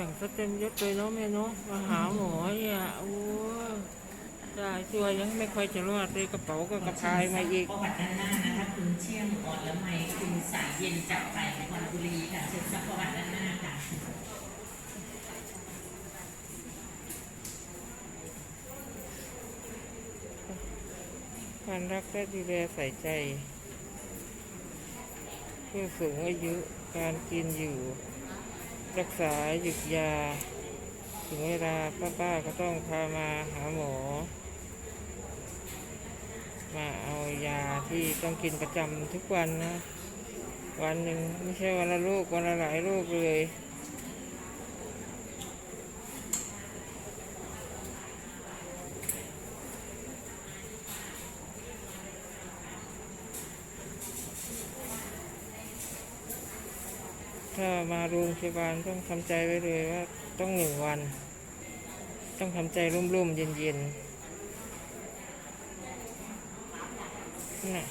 แต่งซะเต็มยศเลยเนาะแม่เนาะมาหาหมอเนี่ยโอ้ยตายตัวยังไม่ค่อยจะรอดเลยกระเป๋าก็กระพายมาอีกประวัติด้านหน้านะคะคุณเชี่ยงอ่อนละไมคุณสายเย็นจากไปนครบุรีค่ะเชิญซักประวัติด้านหน้าค่ะการรักและดูแลใส่ใจผู้สูงอายุการกินอยู่ รักษาหยุดยา ถึงเวลาป้าๆก็ต้องพามาหาหมอ มาเอายาที่ต้องกินประจำทุกวันนะ วันหนึ่งไม่ใช่วันละลูกวันละหลายลูกเลย ถ้ามาโรงพยาบาลต้องทำใจไว้เลยว่าต้องหนึ่งวัน ต้องทำใจร่มๆเย็นๆน่ะ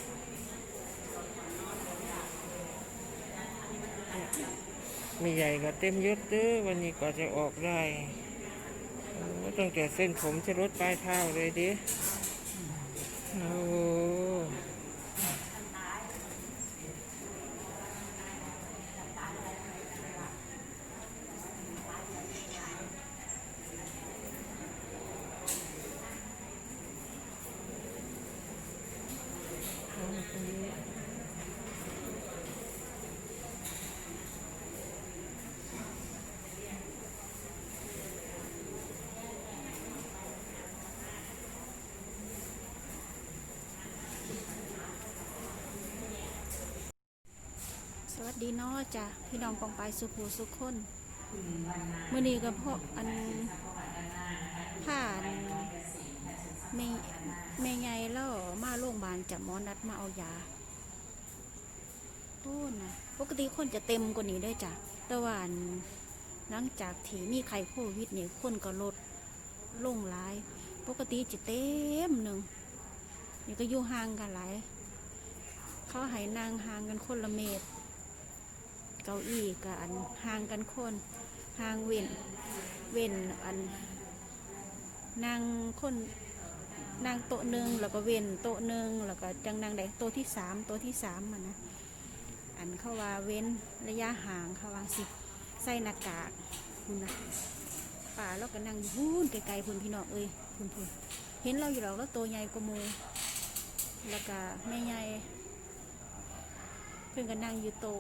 ไม่ใหญ่ก็เต็มยศเด้อวันนี้ก็จะออกได้โอ้ตั้งแต่เส้นผมจะลดปลายเท้าเลยดิโอ้โห ส วัสดีนาะจ้ะพี่น้องปองไปสุภูสุขคนเมื่อนี้ก็เพราะอันผ่านแม่แม่ใหญ่แล้วมาโรงพยาบาลจับหมอนัดมาเอายาโอ้นะปกติคนจะเต็มกว่านี้ได้จ้ะแต่ว่าอันหลังจากที่มีไข้โควิดเนี่ยคนก็ลดลงหลาย ปกติจะเต็มหนึ่งนี่ก็อยู่ห่างกันหลายเขาให้นางห่างกันคนละเมตร เก้าอี้กับอันห่างกันคนห่างเว้นเว้นอันนางคนนางโต๊ะหนึ่งแล้วก็เว้นโต๊ะหนึ่งแล้วก็จังนางใดโต๊ะที่สามโต๊ะที่สามมันนะอันเขาว่าเว้นระยะห่างเขาว่าสิใส่หน้ากากคุณนะป่าแล้วก็นั่งอยู่พูนไกลๆพุ่นพี่น้องเอ้ยพุ่นพุ่นเห็นเราอยู่หรอกแล้วตัวใหญ่กว่ามูแล้วก็แม่ใหญ่ พื่อนก็นั่งอยู่โต๊ะ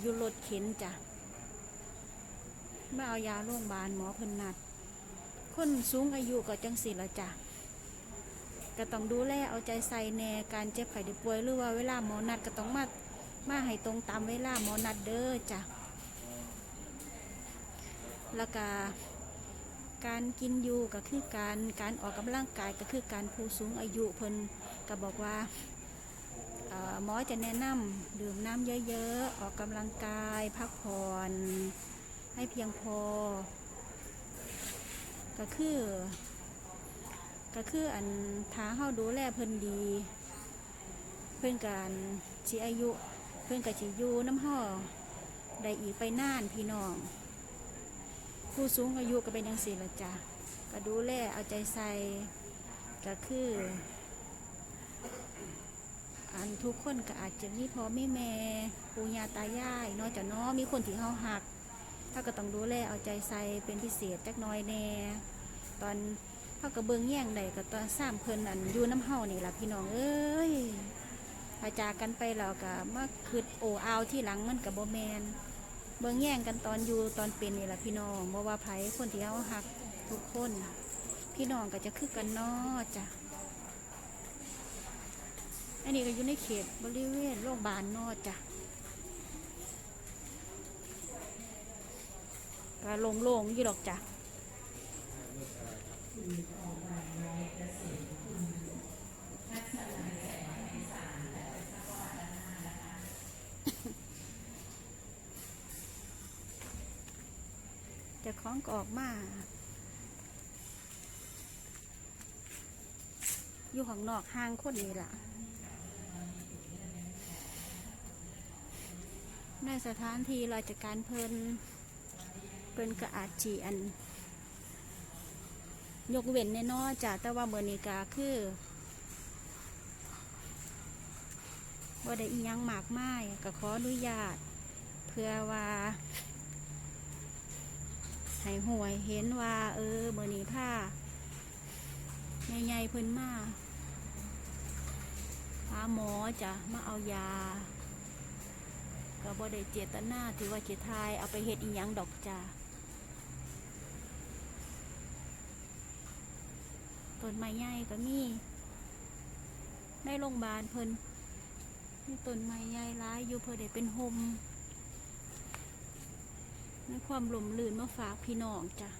อยู่รถเข็นจ้ะมาเอายาโรงพยาบาลหมอเพิ่นนัด คนสูงอายุก็จังสิละจ้ะก็ต้องดูแลเอาใจใส่แน่การเจ็บไข้ได้ป่วยหรือว่าเวลาหมอนัดก็ต้องมามาให้ตรงตามเวลาหมอนัดเด้อจ้ะแล้วก็การกินอยู่ก็คือการการออกกำลังกายก็คือการผู้สูงอายุเพิ่นก็บอกว่า หมอจะแนะนำดื่มน้ำเยอะๆ ออกกำลังกาย พักผ่อนให้เพียงพอ ก็คือ ก็คืออันท้าเฮาดูแลเพิ่นดี เพิ่อนการสิอายุ เพิ่อนก็สิอยู่น้ำเฮาได้อีกไปน่านพี่น้อง ผู้สูงอายุก็เป็นจังซี่ละจ้ะก็ดูแลเอาใจใส่ก็คือ ทุกคนก็อาจจะมีพ่อมีแม่ปู่ย่าตายายเน้อยจากน้อมีคนที่เฮาหักถ้าก็ต้องดูแลเอาใจใส่เป็นพิเศษจักน้อยแน่ตอนเฮาก็เบิ่งแย่งใดก็ตอนสร้างเพิ่นอันอยู่น้ำเฮานี่ล่ะพี่น้องเอ้ยพาจากกันไปแล้วก็มาคืดโออาวที่หลังมันก็บ่แมนเบิ่งแย่งกันตอนอยู่ตอนเป็นนี่แหละพี่น้องบ่ว่าไผคนที่เฮาหักทุกคน พี่น้องก็จะคือกันนาะจ้ะ อันนี้ก็อยู่ในเขตบริเวณโรงพยาบาลนอจ้ะก็โล่งๆอยู่ดอกจ้ะจะคล้องก็ออกมา อยู่ข้างนอกห้างคนนี่ล่ะ ในสถานที่ราชการเพลินเพิ่นก็อาจจีอัน ยกเว้นแน่นอจ้ะแต่ว่าเมือนี้ก็คือบ่ได้อียังมากมายก็ขออนุญาต เพื่อว่าให้หวยเห็นว่า เออเมือนี้ผ้าใหญ่ๆเพิ่นมาหาหมอจะมาเอายา ก็บ่ได้เจตนาที่ว่าจะทายเอาไปเฮ็ดอีหยังดอกจ้าต้นไม้ใหญ่ก็มีในโรงพยาบาลเพิ่นมีต้นไม้ใหญ่ร้ายอยู่เพื่อได้เป็นโฮมในความหลมลื่นมาฝากพี่น้องจ้ะ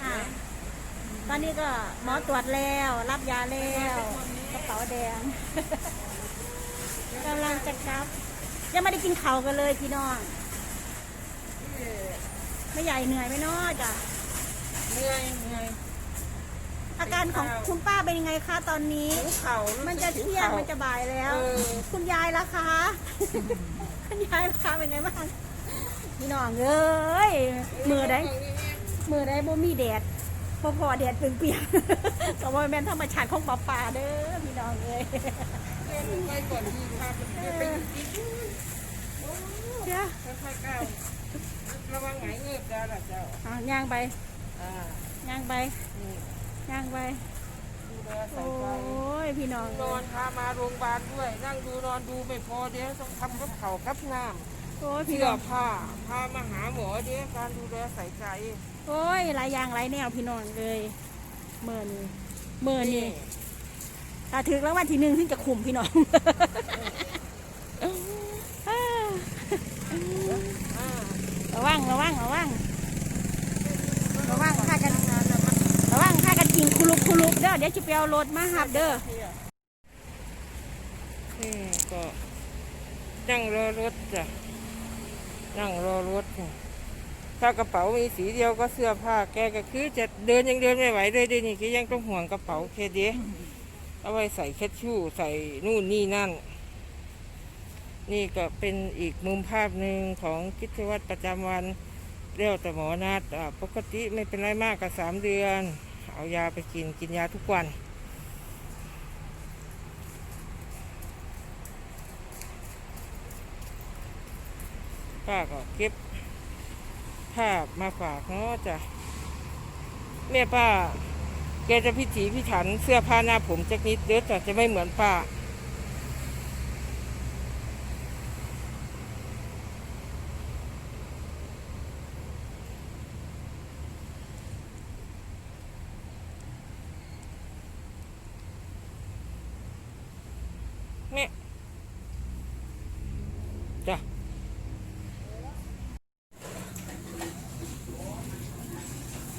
ค่ะตอนนี้ก็หมอตรวจแล้ว รับยาแล้ว กระเป๋าแดง กำลังจะกลับ ยังไม่ได้กินข้าวกันเลยพี่น้องไม่ใหญ่เหนื่อยไหมเนาะจ้ะเหนื่อยเหนื่อยอาการของคุณป้าเป็นยังไงคะตอนนี้ถึงเข่ามัมันจะเที่ยงมันจะบ่ายแล้วเออคุณยายล่ะคะ คุณยายล่ะคะเป็นไงบ้างพี่น้องเอ้ยมือได้มือได้บ่มีแดดพอพอแดดเปรียกๆแต่ว่าแม่นธรรมชาติของป่าป่าเด้อพี่น้องเอ้ย ไปก่อนดีพาไปเดี๋ยวไปกินเจ้าค่อยๆก้าวระวังไหงเงือบแล้วล่ะเจ้าอะย่างไปอ่าย่างไปนี่ย่างไปดูแลใส่โอ้ใจยพี่น้องนอนพามาโรงพยาบาลด้วย นั่งดูนอนดูไม่พอเดี๋ยวต้องทำกับเข่าวกับน้โอ้ยำพี่เสื้น้องผ้าพามาหาหมอเดี๋ยวการดูแลใส่ใจ โอ้ยหลายอย่างหลายแนวพี่น้องเลยเมื่อนี้เมื่อนี้ ถ้าถึงแล้ววันที่หนึ่งถึงจะคุมพี่น้องระวังระวังระวังระวังพากันระวังพากันกินคุลุกคุลุกเด้อเดี๋ยวจะไปเอารถมาหับเด้อก็นั่งรอรถจ้ะนั่งรอรถถ้ากระเป๋ามีสีเดียวก็เสื้อผ้าแกก็คือจะเดินยังเดินไม่ไหวเลยเดี๋ยวนี้ก็ยังต้องห่วงกระเป๋าแค่เดีย เอาไว้ใส่เคชชู่ใส่นู่นนี่นั่น นี่ก็เป็นอีกมุมภาพหนึ่งของกิจวัตรประจำวันเรียวแต่หมอนัดปกติไม่เป็นไรมากกับสามเดือน เอายาไปกินกินยาทุกวันป้าก็เก็บภาพมาฝากเนาะจ้ะแม่ป้า แกจะพิถีพิถันเสื้อผ้าหน้าผมจักนิดเด้อแต่จะไม่เหมือนป้า แม่จ้ะ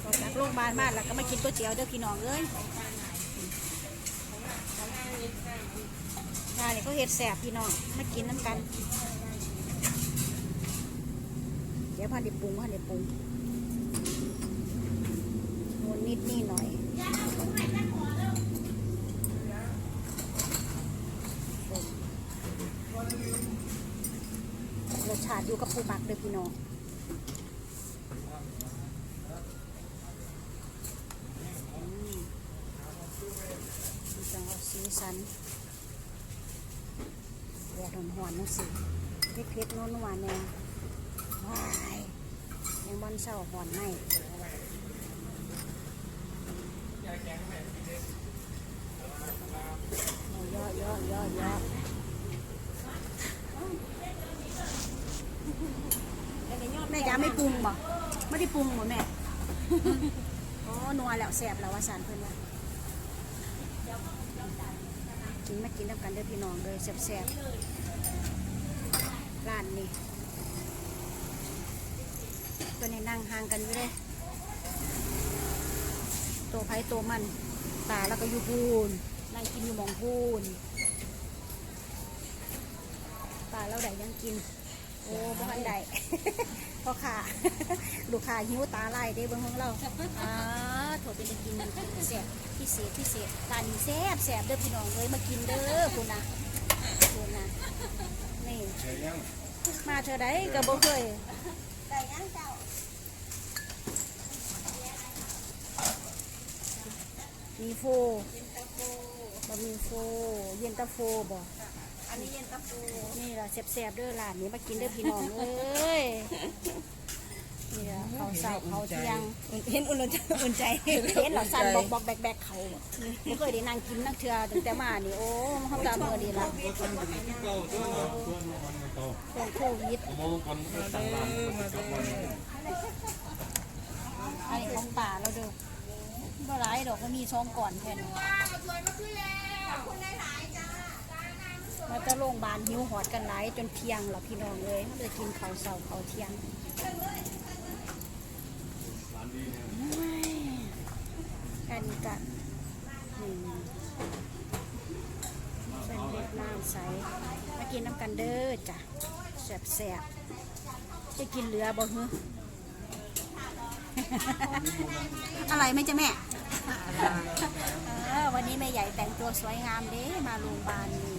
ออกจากโรงพยาบาลมาแล้วก็มากินก๋วยเตี๋ยวเด้อพี่น้องเอ้ยงานนี่ก็เห็ดแสบพี่น้องมากินน้ำกัน เดี๋ยวพาเดี๋ยวปรุงพาเดี๋ยวปรุงนวลนิดนี่หน่อยรสชาติอยู่กับปูหมักเลยพี่น้อง มันจังเอา สีสันแดดหอนๆนั่นสิเผ็ดเผ็ดๆนัวๆแน่ว้ายยังบอนเศร้าหอนในเยอะเยอะเยอะเยอะแม่จ๋าไม่ปรุงบ่ไม่ได้ปรุงบ่แม่ อ๋อนัวแล้วแสบแล้วว่าสารเพิ่นว่า กินมากินน้ำกันเด้อพี่น้องเลยแซ่บๆร้านนี้ตัวนี้นั่งห่างกันอยู่เลยตัวไผ่ตัวมัน ตาแล้วก็อยู่พูนนั่งกินอยู่มองพูนตาเราได้ยังกิน โอ้บ้านได้พ่อขาลูกค้าหิวตาไล่ได้เบิ่งของเราอ่า โถเป็นจะกินแซ่บพิเศษพิเศษร้านนี้แซ่บแซ่บเด้อพี่น้องเลยมากินเด้อคุณนะคุณนะนี่มาเธอได้ก็บ่เคยมีโฟบะหมี่โฟเย็นตาโฟบ่อันนี้เย็นตาโฟนี่ล่ะแซ่บๆเด้อร้านนี้มากินเด้อพี่น้องเอ้ย นี่ล่ะเขาวเสาเขาวเที่ยงเห็นอุ่นใจอุ่นใจเห็นเหราสั่นบอกบอกแบกแบกเขาบ่เคยได้นั่งกินนักเทื่อตั้งแต่มานี่โอ้เขาตามมือดีละช่วงโควิดมาเด้อมาเด้ออันนี้ของป่าเราเด้อบ่หลายดอกก็มีช่องก่อนแค่นี้มาจะโรงพยาบาลหิวหอดกันหลายจนเที่ยงแล้วพี่น้องเลยเลยกินข้าวเสาข้าวเที่ยง กันนอืมเป็นเล็ดน้ำใสมากินน้ำกันเด้อจ้ะแซ่บแซ่บจะกินเหลือบ่ฮึอะไรไหม่จ้ะแม่วันนี้แม่ใหญ่แต่งตัวสวยงามเด้มาโรงพยาบาลนี่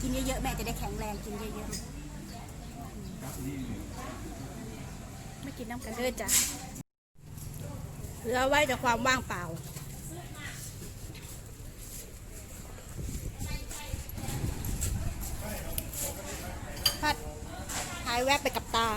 กินเยอะๆแม่จะได้แข็งแรงกินเยอะๆไม่กินน้ำกันเด้อจ้ะ เหลือไว้จากความว่างเปล่า พัดหายแวบไปกับตา